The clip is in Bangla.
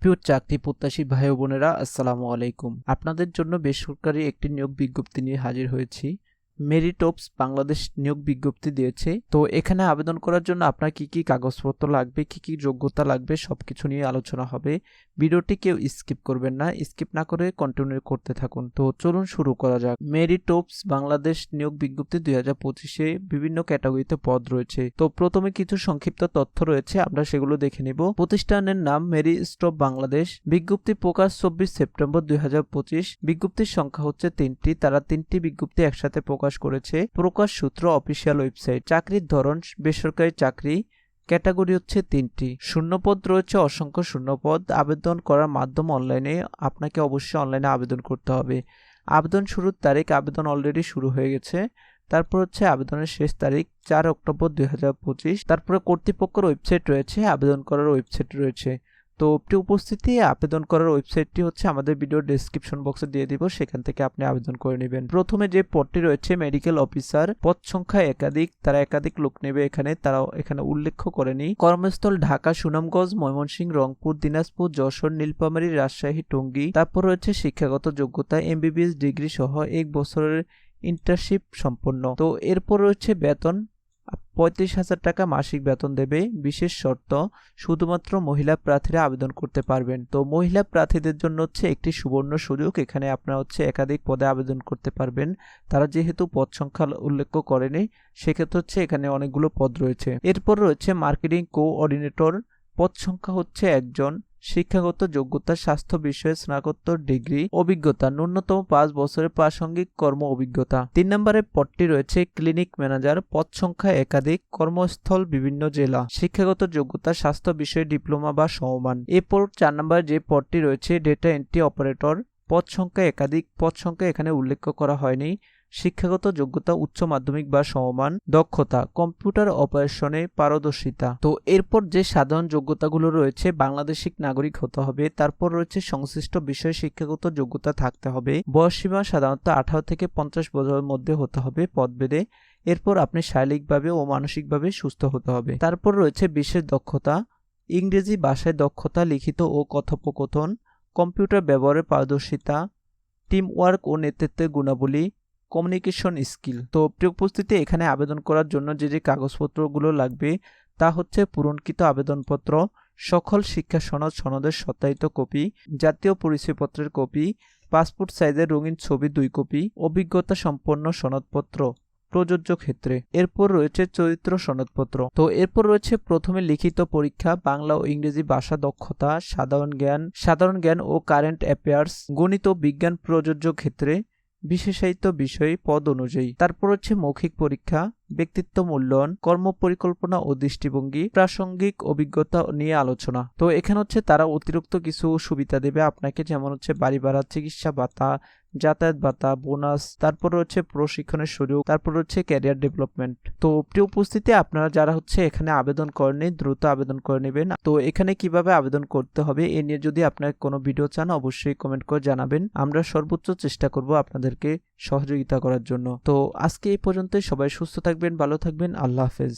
প্রিয় চাকরি প্রত্যাশী ভাই বোনেরা, আসসালামু আলাইকুম। আপনাদের জন্য বেসরকারি একটি নিয়োগ বিজ্ঞপ্তি নিয়ে হাজির হয়েছি। মেরিটপস বাংলাদেশ নিয়োগ বিজ্ঞপ্তি দিয়েছে। তো এখানে আবেদন করার জন্য আপনার কি কি কাগজপত্র লাগবে, কি কি যোগ্যতা লাগবে সব কিছু নিয়ে আলোচনা হবে। ভিডিওটি কেউ স্কিপ করবেন না, স্কিপ না করে কন্টিনিউ করতে থাকুন। তো চলুন শুরু করা যাক। মেরিটপস বাংলাদেশ নিয়োগ বিজ্ঞপ্তি দুই হাজার পঁচিশে বিভিন্ন ক্যাটাগরিতে পদ রয়েছে। তো প্রথমে কিছু সংক্ষিপ্ত তথ্য রয়েছে, আমরা সেগুলো দেখে নিব। প্রতিষ্ঠানের নাম মেরি স্টপ বাংলাদেশ। বিজ্ঞপ্তি প্রকাশ চব্বিশ সেপ্টেম্বর দুই হাজার পঁচিশ। বিজ্ঞপ্তির সংখ্যা হচ্ছে তিনটি, তারা তিনটি বিজ্ঞপ্তি একসাথে প্রকাশ করেছে। প্রকাশ সূত্র অফিসিয়াল ওয়েবসাইট। চাকরির ধরন, বেসরকারি চাকরি ক্যাটাগরি হচ্ছে তিনটি। শূন্যপদ রয়েছে, অসংখ্য শূন্যপদ। আবেদন করার মাধ্যম অনলাইনে, আপনাকে অবশ্যই অনলাইনে আবেদন করতে হবে। আবেদন শুরুর তারিখ, আবেদন অলরেডি শুরু হয়ে গেছে। তারপর হচ্ছে আবেদনের শেষ তারিখ, চার অক্টোবর দুই হাজার পঁচিশ। তারপরে কর্তৃপক্ষের ওয়েবসাইট রয়েছে, আবেদন করার ওয়েবসাইট রয়েছে। তো প্রি উপস্থিতি, আবেদন করার ওয়েবসাইটটি হচ্ছে আমাদের ভিডিও ডেসক্রিপশন বক্সে দিয়ে দিব, সেখান থেকে আপনি আবেদন করে নেবেন। প্রথমে যে পদটি রয়েছে মেডিকেল অফিসার পদ সংখ্যা একাধিক, তারা একাধিক লোক নেবে এখানে তারা এখানে উল্লেখ করেনি কর্মস্থল ঢাকা, সুনামগঞ্জ, ময়মনসিংহ, রংপুর, দিনাজপুর, যশোর, নীলফামারী, রাজশাহী, টঙ্গী। তারপর রয়েছে শিক্ষাগত যোগ্যতা এমবিবিএস ডিগ্রি সহ এক বছরের ইন্টার্নশিপ সম্পন্ন। তো এরপর রয়েছে বেতন পঁয়ত্রিশ হাজার টাকা মাসিক বেতন দেবে। বিশেষ শর্ত, শুধুমাত্র মহিলা প্রার্থীরা আবেদন করতে পারবেন। তো মহিলা প্রার্থীদের জন্য হচ্ছে একটি সুবর্ণ সুযোগ। এখানে আপনারা হচ্ছে একাধিক পদে আবেদন করতে পারবেন। তারা যেহেতু পদ সংখ্যা উল্লেখ করেনি, সেক্ষেত্রে হচ্ছে এখানে অনেকগুলো পদ রয়েছে। এরপর রয়েছে মার্কেটিং কোঅর্ডিনেটর। পদ সংখ্যা হচ্ছে একজন। শিক্ষাগত যোগ্যতা, স্বাস্থ্য বিষয়ে স্নাতকোত্তর ডিগ্রি, অভিজ্ঞতা, ন্যূনতম পাঁচ বছরের প্রাসঙ্গিক কর্ম অভিজ্ঞতা। তিন নম্বরে পদটি রয়েছে ক্লিনিক ম্যানেজার, পদ সংখ্যা একাধিক, কর্মস্থল বিভিন্ন জেলা। শিক্ষাগত যোগ্যতা, স্বাস্থ্য বিষয়ে ডিপ্লোমা বা সমমান। এরপর চার নম্বরে যে পদটি রয়েছে ডেটা এন্ট্রি অপারেটর পদ সংখ্যা একাধিক, পদ সংখ্যা এখানে উল্লেখ করা হয়নি। শিক্ষাগত যোগ্যতা, উচ্চ মাধ্যমিক বা সমমান দক্ষতা, কম্পিউটার অপারেশনে পারদর্শিতা। তো এরপর যে সাধারণ যোগ্যতাগুলো রয়েছে, বাংলাদেশিক নাগরিক হতে হবে। তারপর রয়েছে সংশ্লিষ্ট বিষয়ে শিক্ষাগত যোগ্যতা থাকতে হবে। বয়সসীমা সাধারণত আঠারো থেকে পঞ্চাশ বছরের মধ্যে হতে হবে পদভেদে। এরপর আপনি শারীরিকভাবে ও মানসিকভাবে সুস্থ হতে হবে। তারপর রয়েছে বিশেষ দক্ষতা, ইংরেজি ভাষায় দক্ষতা, লিখিত ও কথোপকথন, কম্পিউটার ব্যবহারের পারদর্শিতা টিম ওয়ার্ক ও নেতৃত্বের গুণাবলী কমিউনিকেশন স্কিল তো প্রিয় উপস্থিতি এখানে আবেদন করার জন্য যে যে কাগজপত্রগুলো লাগবে, তা হচ্ছে পূরণকৃত আবেদনপত্র, সকল শিক্ষা সনদ, সনদের সত্যায়িত কপি, জাতীয় পরিচয়পত্রের কপি, পাসপোর্ট সাইজের রঙিন ছবি দুই কপি, অভিজ্ঞতা সম্পন্ন সনদপত্র, প্রযোজ্য ক্ষেত্রে। এরপর রয়েছে চরিত্র সনদপত্র। তো এরপর রয়েছে প্রথমে লিখিত পরীক্ষা, বাংলা ও ইংরেজি ভাষা দক্ষতা, সাধারণ জ্ঞান সাধারণ জ্ঞান ও কারেন্ট অ্যাফেয়ার্স গণিত বিজ্ঞান প্রযোজ্য ক্ষেত্রে। বিশেষায়িত বিষয় পদ অনুযায়ী। তারপর হচ্ছে মৌখিক পরীক্ষা, ব্যক্তিত্ব মূল্যায়ন, কর্ম পরিকল্পনা ও দৃষ্টিভঙ্গি, প্রাসঙ্গিক অভিজ্ঞতা নিয়ে আলোচনা। তো এখানে হচ্ছে তারা অতিরিক্ত কিছু সুবিধা দেবে আপনাকে, যেমন হচ্ছে বাড়ি ভাড়া, চিকিৎসা ভাতা যাতায়াত ভাতা বোনাস তারপর হচ্ছে প্রশিক্ষণের সুযোগ, তারপর হচ্ছে ক্যারিয়ার ডেভেলপমেন্ট তো প্রিয় উপস্থিতি, আপনারা যারা হচ্ছে এখানে আবেদন করেনি দ্রুত আবেদন করে নেবেন। তো এখানে কীভাবে আবেদন করতে হবে, এ নিয়ে যদি আপনার কোনো ভিডিও চান, অবশ্যই কমেন্ট করে জানাবেন। আমরা সর্বোচ্চ চেষ্টা করব আপনাদেরকে সহযোগিতা করার জন্য। তো আজকে এই পর্যন্তই, সবাই সুস্থ থাকবেন, ভালো থাকবেন, আল্লাহ হাফেজ।